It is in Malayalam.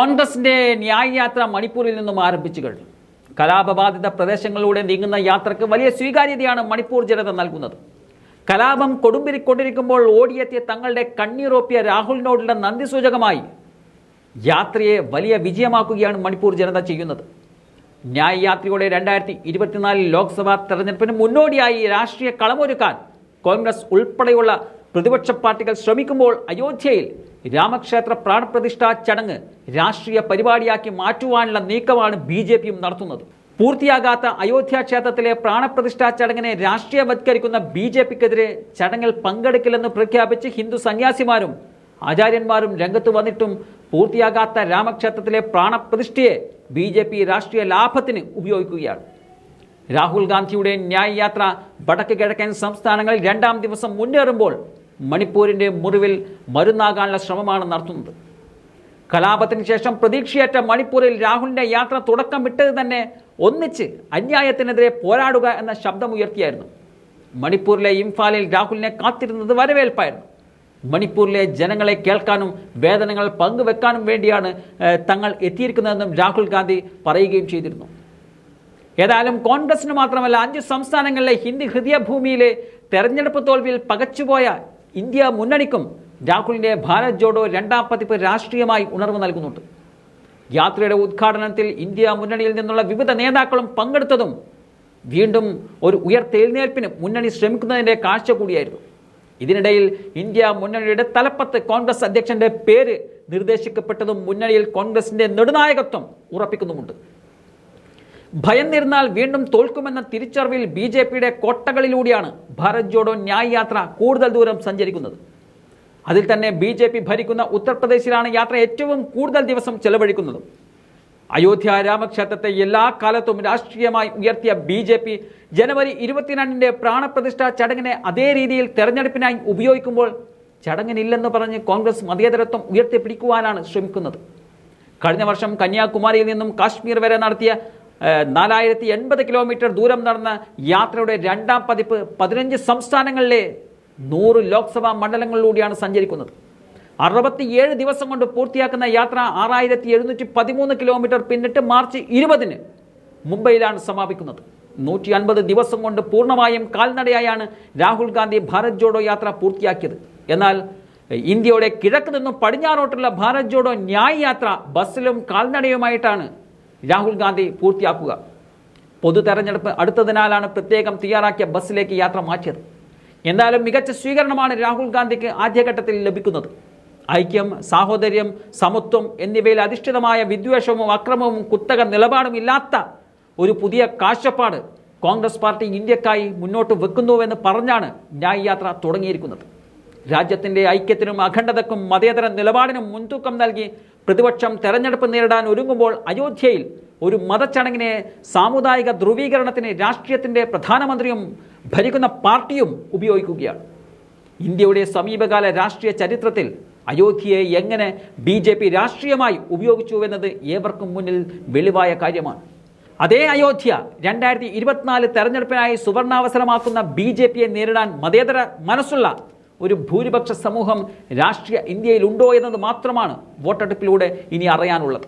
കോൺഗ്രസിന്റെ ന്യായയാത്ര മണിപ്പൂരിൽ നിന്നും ആരംഭിച്ചു കഴിഞ്ഞു. കലാപബാധിത പ്രദേശങ്ങളിലൂടെ നീങ്ങുന്ന യാത്രയ്ക്ക് വലിയ സ്വീകാര്യതയാണ് മണിപ്പൂർ ജനത നൽകുന്നത്. കലാപം കൊടുമ്പിരിക്കൊണ്ടിരിക്കുമ്പോൾ ഓടിയെത്തിയ തങ്ങളുടെ കണ്ണീറോപ്പിയ രാഹുലിനോടുള്ള നന്ദി സൂചകമായി യാത്രയെ വലിയ വിജയമാക്കുകയാണ് മണിപ്പൂർ ജനത ചെയ്യുന്നത്. ന്യായയാത്രയോടെ രണ്ടായിരത്തി ഇരുപത്തിനാലിൽ ലോക്സഭാ തെരഞ്ഞെടുപ്പിന് മുന്നോടിയായി രാഷ്ട്രീയ കളമൊരുക്കാൻ കോൺഗ്രസ് ഉൾപ്പെടെയുള്ള പ്രതിപക്ഷ പാർട്ടികൾ ശ്രമിക്കുമ്പോൾ അയോധ്യയിൽ രാമക്ഷേത്ര പ്രാണപ്രതിഷ്ഠാ ചടങ്ങ് രാഷ്ട്രീയ പരിപാടിയാക്കി മാറ്റുവാനുള്ള നീക്കമാണ് ബി ജെ പിയും നടത്തുന്നത്. പൂർത്തിയാകാത്ത അയോധ്യ ക്ഷേത്രത്തിലെ പ്രാണപ്രതിഷ്ഠാ ചടങ്ങിനെ രാഷ്ട്രീയവത്കരിക്കുന്ന ബി ജെ പിക്കെതിരെ ചടങ്ങിൽ പങ്കെടുക്കില്ലെന്ന് പ്രഖ്യാപിച്ച് ഹിന്ദു സന്യാസിമാരും ആചാര്യന്മാരും രംഗത്ത് വന്നിട്ടും പൂർത്തിയാകാത്ത രാമക്ഷേത്രത്തിലെ പ്രാണപ്രതിഷ്ഠയെ ബി ജെ പി രാഷ്ട്രീയ ലാഭത്തിന് ഉപയോഗിക്കുകയാണ്. രാഹുൽ ഗാന്ധിയുടെ ന്യായയാത്ര വടക്ക് കിഴക്കൻ സംസ്ഥാനങ്ങളിൽ രണ്ടാം ദിവസം മുന്നേറുമ്പോൾ മണിപ്പൂരിന്റെ മുറിവിൽ മരുന്നാകാനുള്ള ശ്രമമാണ് നടത്തുന്നത്. കലാപത്തിന് ശേഷം പ്രതീക്ഷയറ്റ മണിപ്പൂരിൽ രാഹുലിന്റെ യാത്ര തുടക്കം വിട്ടത് തന്നെ ഒന്നിച്ച് അന്യായത്തിനെതിരെ പോരാടുക എന്ന ശബ്ദമുയർത്തിയായിരുന്നു. മണിപ്പൂരിലെ ഇംഫാലിൽ രാഹുലിനെ കാത്തിരുന്നത് വരവേൽപ്പായിരുന്നു. മണിപ്പൂരിലെ ജനങ്ങളെ കേൾക്കാനും വേദനകൾ പങ്കുവെക്കാനും വേണ്ടിയാണ് തങ്ങൾ എത്തിയിരിക്കുന്നതെന്നും രാഹുൽ ഗാന്ധി പറയുകയും ചെയ്തിരുന്നു. ഏതായാലും കോൺഗ്രസിന് മാത്രമല്ല അഞ്ച് സംസ്ഥാനങ്ങളിലെ ഹിന്ദി ഹൃദയഭൂമിയിലെ തെരഞ്ഞെടുപ്പ് തോൽവിയിൽ പകച്ചുപോയ ഇന്ത്യ മുന്നണിക്കും രാഹുലിന്റെ ഭാരത് ജോഡോ രണ്ടാം പതിപ്പ് രാഷ്ട്രീയമായി ഉണർവ് നൽകുന്നുണ്ട്. യാത്രയുടെ ഉദ്ഘാടനത്തിൽ ഇന്ത്യ മുന്നണിയിൽ നിന്നുള്ള വിവിധ നേതാക്കളും പങ്കെടുത്തതും വീണ്ടും ഒരു ഉയർത്തെഴുന്നേൽപ്പിന് മുന്നണി ശ്രമിക്കുന്നതിന്റെ കാഴ്ച കൂടിയായിരുന്നു. ഇതിനിടയിൽ ഇന്ത്യ മുന്നണിയുടെ തലപ്പത്ത് കോൺഗ്രസ് അധ്യക്ഷന്റെ പേര് നിർദ്ദേശിക്കപ്പെട്ടതും മുന്നണിയിൽ കോൺഗ്രസിന്റെ നെടുനായകത്വം ഉറപ്പിക്കുന്നുമുണ്ട്. ഭയന്നിരുന്നാൽ വീണ്ടും തോൽക്കുമെന്ന തിരിച്ചറിവിൽ ബി ജെ പിയുടെ കോട്ടകളിലൂടെയാണ് ഭാരത് ജോഡോ ന്യായ് യാത്ര കൂടുതൽ ദൂരം സഞ്ചരിക്കുന്നത്. അതിൽ തന്നെ ബി ജെ പി ഭരിക്കുന്ന ഉത്തർപ്രദേശിലാണ് യാത്ര ഏറ്റവും കൂടുതൽ ദിവസം ചെലവഴിക്കുന്നത്. അയോധ്യ രാമക്ഷേത്രത്തെ എല്ലാ കാലത്തും രാഷ്ട്രീയമായി ഉയർത്തിയ ബി ജെ പി ജനുവരി ഇരുപത്തിരണ്ടിന്റെ പ്രാണപ്രതിഷ്ഠാ ചടങ്ങിനെ അതേ രീതിയിൽ തെരഞ്ഞെടുപ്പിനായി ഉപയോഗിക്കുമ്പോൾ ചടങ്ങിനില്ലെന്ന് പറഞ്ഞ് കോൺഗ്രസ് മതേതരത്വം ഉയർത്തിപ്പിടിക്കുവാനാണ് ശ്രമിക്കുന്നത്. കഴിഞ്ഞ വർഷം കന്യാകുമാരിയിൽ നിന്നും കാശ്മീർ വരെ നടത്തിയ നാലായിരത്തി എൺപത് കിലോമീറ്റർ ദൂരം നടന്ന യാത്രയുടെ രണ്ടാം പതിപ്പ് പതിനഞ്ച് സംസ്ഥാനങ്ങളിലെ നൂറ് ലോക്സഭാ മണ്ഡലങ്ങളിലൂടെയാണ് സഞ്ചരിക്കുന്നത്. അറുപത്തിയേഴ് ദിവസം കൊണ്ട് പൂർത്തിയാക്കുന്ന യാത്ര ആറായിരത്തി എഴുന്നൂറ്റി പതിമൂന്ന് കിലോമീറ്റർ പിന്നിട്ട് മാർച്ച് ഇരുപതിന് മുംബൈയിലാണ് സമാപിക്കുന്നത്. നൂറ്റി അൻപത് ദിവസം കൊണ്ട് പൂർണമായും കാൽനടയായാണ് രാഹുൽ ഗാന്ധി ഭാരത് ജോഡോ യാത്ര പൂർത്തിയാക്കിയത്. എന്നാൽ ഇന്ത്യയുടെ കിഴക്ക് നിന്നും പടിഞ്ഞാറോട്ടുള്ള ഭാരത് ജോഡോ ന്യായ് യാത്ര ബസ്സിലും കാൽനടയുമായിട്ടാണ് രാഹുൽ ഗാന്ധി പൂർത്തിയാക്കുക. പൊതു തെരഞ്ഞെടുപ്പ് അടുത്തതിനാലാണ് പ്രത്യേകം തയ്യാറാക്കിയ ബസ്സിലേക്ക് യാത്ര മാറ്റിയത്. എന്നാലും മികച്ച സ്വീകരണമാണ് രാഹുൽ ഗാന്ധിക്ക് ആദ്യഘട്ടത്തിൽ ലഭിക്കുന്നത്. ഐക്യം സാഹോദര്യം സമത്വം എന്നിവയിൽ അധിഷ്ഠിതമായ വിദ്വേഷവും അക്രമവും കുത്തക നിലപാടും ഇല്ലാത്ത ഒരു പുതിയ കാഴ്ചപ്പാട് കോൺഗ്രസ് പാർട്ടി ഇന്ത്യക്കായി മുന്നോട്ട് വെക്കുന്നുവെന്ന് പറഞ്ഞാണ് ന്യായ് യാത്ര തുടങ്ങിയിരിക്കുന്നത്. രാജ്യത്തിന്റെ ഐക്യത്തിനും അഖണ്ഡതക്കും മതേതര നിലപാടിനും മുൻതൂക്കം നൽകി പ്രതിപക്ഷം തെരഞ്ഞെടുപ്പ് നേരിടാൻ ഒരുങ്ങുമ്പോൾ അയോധ്യയിൽ ഒരു മതച്ചടങ്ങിനെ സാമുദായിക ധ്രുവീകരണത്തിന് രാഷ്ട്രീയത്തിന്റെ പ്രധാനമന്ത്രിയും ഭരിക്കുന്ന പാർട്ടിയും ഉപയോഗിക്കുകയാണ്. ഇന്ത്യയുടെ സമീപകാല രാഷ്ട്രീയ ചരിത്രത്തിൽ അയോധ്യയെ എങ്ങനെ ബി ജെ പി രാഷ്ട്രീയമായി ഉപയോഗിച്ചുവെന്നത് ഏവർക്കും മുന്നിൽ വെളിവായ കാര്യമാണ്. അതേ അയോധ്യ രണ്ടായിരത്തി ഇരുപത്തിനാല് തെരഞ്ഞെടുപ്പിനായി സുവർണാവസരമാക്കുന്ന ബി ജെ പിയെ നേരിടാൻ മതേതര മനസ്സുള്ള ഒരു ഭൂരിപക്ഷ സമൂഹം രാഷ്ട്രീയ ഇന്ത്യയിൽ ഉണ്ടോ എന്നത് മാത്രമാണ് വോട്ടെടുപ്പിലൂടെ ഇനി അറിയാനുള്ളത്.